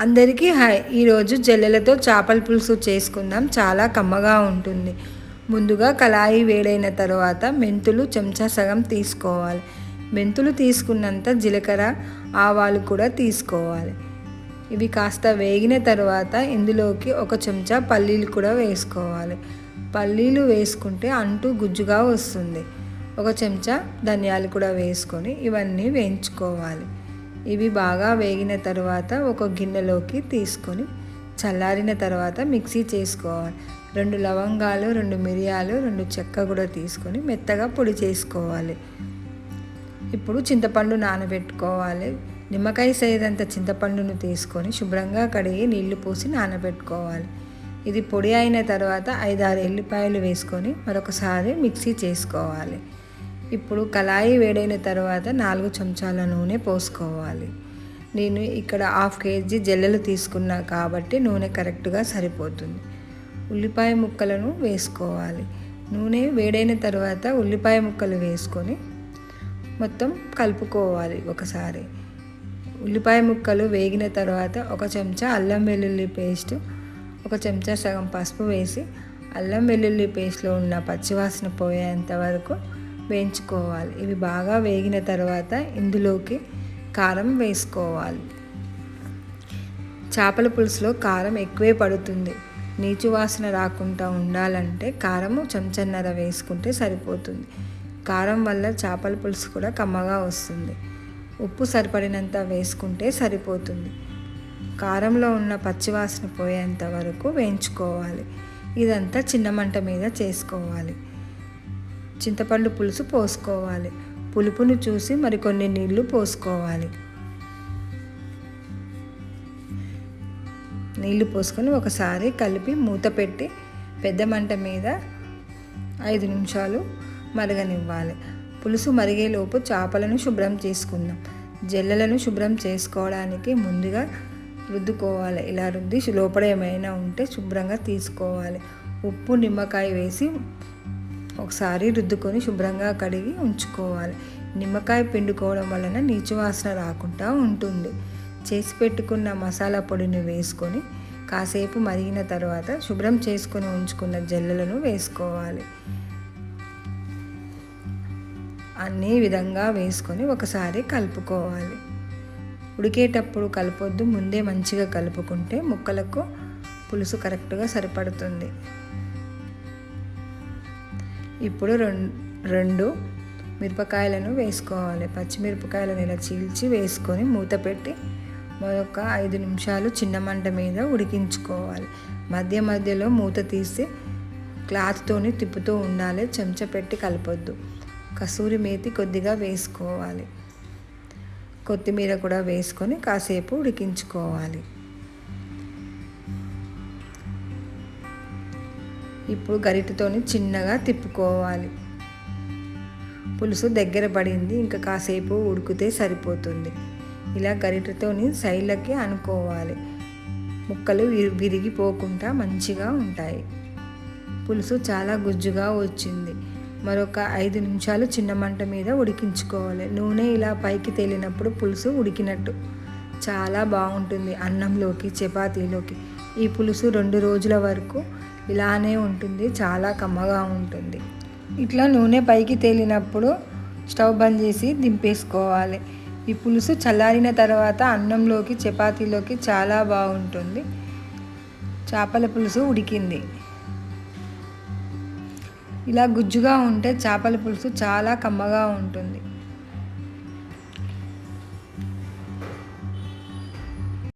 అందరికీ హాయ్. ఈరోజు జల్లెలతో చేపల పులుసు చేసుకుందాం. చాలా కమ్మగా ఉంటుంది. ముందుగా కళాయి వేడైన తర్వాత మెంతులు చెంచా సగం తీసుకోవాలి. మెంతులు తీసుకున్నంత జీలకర్ర ఆవాలు కూడా తీసుకోవాలి. ఇవి కాస్త వేగిన తర్వాత ఇందులోకి ఒక చెంచా పల్లీలు కూడా వేసుకోవాలి. పల్లీలు వేసుకుంటే అంటూ గుజ్జుగా వస్తుంది. ఒక చెంచా ధనియాలు కూడా వేసుకొని ఇవన్నీ వేయించుకోవాలి. ఇవి బాగా వేగిన తర్వాత ఒక గిన్నెలోకి తీసుకొని చల్లారిన తర్వాత మిక్సీ చేసుకోవాలి. రెండు లవంగాలు రెండు మిరియాలు రెండు చెక్క కూడా తీసుకొని మెత్తగా పొడి చేసుకోవాలి. ఇప్పుడు చింతపండు నానబెట్టుకోవాలి. నిమ్మకాయ సైజంత చింతపండును తీసుకొని శుభ్రంగా కడిగి నీళ్ళు పోసి నానబెట్టుకోవాలి. ఇది పొడి అయిన తర్వాత ఐదారు ఎల్లిపాయలు వేసుకొని మరొకసారి మిక్సీ చేసుకోవాలి. ఇప్పుడు కళాయి వేడైన తర్వాత నాలుగు చెంచాల నూనె పోసుకోవాలి. నేను ఇక్కడ హాఫ్ కేజీ జల్లెలు తీసుకున్నా కాబట్టి నూనె కరెక్ట్గా సరిపోతుంది. ఉల్లిపాయ ముక్కలను వేసుకోవాలి. నూనె వేడైన తర్వాత ఉల్లిపాయ ముక్కలు వేసుకొని మొత్తం కలుపుకోవాలి ఒకసారి. ఉల్లిపాయ ముక్కలు వేగిన తర్వాత ఒక చెంచా అల్లం వెల్లుల్లి పేస్ట్ ఒక చెంచా సగం పసుపు వేసి అల్లం వెల్లుల్లి పేస్ట్లో ఉన్న పచ్చివాసన పోయేంత వరకు వేయించుకోవాలి. ఇవి బాగా వేగిన తర్వాత ఇందులోకి కారం వేసుకోవాలి. చేపల పులుసులో కారం ఎక్కువే పడుతుంది. నీచు వాసన రాకుండా ఉండాలంటే కారము చెంచన్నర వేసుకుంటే సరిపోతుంది. కారం వల్ల చేపల పులుసు కూడా కమ్మగా వస్తుంది. ఉప్పు సరిపడినంత వేసుకుంటే సరిపోతుంది. కారంలో ఉన్న పచ్చివాసన పోయేంత వరకు వేయించుకోవాలి. ఇదంతా చిన్న మంట మీద చేసుకోవాలి. చింతపండు పులుసు పోసుకోవాలి. పులుపును చూసి మరికొన్ని నీళ్ళు పోసుకోవాలి. నీళ్ళు పోసుకొని ఒకసారి కలిపి మూత పెట్టి పెద్ద మంట మీద ఐదు నిమిషాలు మరగనివ్వాలి. పులుసు మరిగేలోపు చేపలను శుభ్రం చేసుకుందాం. జల్లలను శుభ్రం చేసుకోవడానికి ముందుగా రుద్దుకోవాలి. ఇలా రుద్ది లోపల ఏమైనా ఉంటే శుభ్రంగా తీసుకోవాలి. ఉప్పు నిమ్మకాయ వేసి ఒకసారి రుద్దుకొని శుభ్రంగా కడిగి ఉంచుకోవాలి. నిమ్మకాయ పిండుకోవడం వలన నీచు వాసన రాకుండా ఉంటుంది. చేసి పెట్టుకున్న మసాలా పొడిని వేసుకొని కాసేపు మరిగిన తర్వాత శుభ్రం చేసుకొని ఉంచుకున్న జల్లలను వేసుకోవాలి. అన్ని విధంగా వేసుకొని ఒకసారి కలుపుకోవాలి. ఉడికేటప్పుడు కలపొద్దు ముందే మంచిగా కలుపుకుంటే ముక్కలకు పులుసు కరెక్ట్గా సరిపడుతుంది. ఇప్పుడు రెండు మిరపకాయలను వేసుకోవాలి. పచ్చిమిరపకాయలను ఇలా చీల్చి వేసుకొని మూత పెట్టి మరొక ఐదు నిమిషాలు చిన్న మంట మీద ఉడికించుకోవాలి. మధ్య మధ్యలో మూత తీసి క్లాత్తోని తిప్పుతూ ఉండాలి. చెంచా పెట్టి కలపొద్దు. కసూరి మేతి కొద్దిగా వేసుకోవాలి. కొత్తిమీర కూడా వేసుకొని కాసేపు ఉడికించుకోవాలి. ఇప్పుడు గరిటతోని చిన్నగా తిప్పుకోవాలి. పులుసు దగ్గర పడింది ఇంకా కాసేపు ఉడికితే సరిపోతుంది. ఇలా గరిటతోని సైడ్లకి అనుకోవాలి. ముక్కలు విరిగిపోకుండా మంచిగా ఉంటాయి. పులుసు చాలా గుజ్జుగా వచ్చింది. మరొక ఐదు నిమిషాలు చిన్న మంట మీద ఉడికించుకోవాలి. నూనె ఇలా పైకి తేలినప్పుడు పులుసు ఉడికినట్టు. చాలా బాగుంటుంది అన్నంలోకి చపాతీలోకి. ఈ పులుసు రెండు రోజుల వరకు ఇలానే ఉంటుంది చాలా కమ్మగా ఉంటుంది. ఇట్లా నూనె పైకి తేలినప్పుడు స్టవ్ బంద్ చేసి దింపేసుకోవాలి. ఈ పులుసు చల్లారిన తర్వాత అన్నంలోకి చపాతీలోకి చాలా బాగుంటుంది. చేపల పులుసు ఉడికింది. ఇలా గుజ్జుగా ఉంటే చేపల పులుసు చాలా కమ్మగా ఉంటుంది.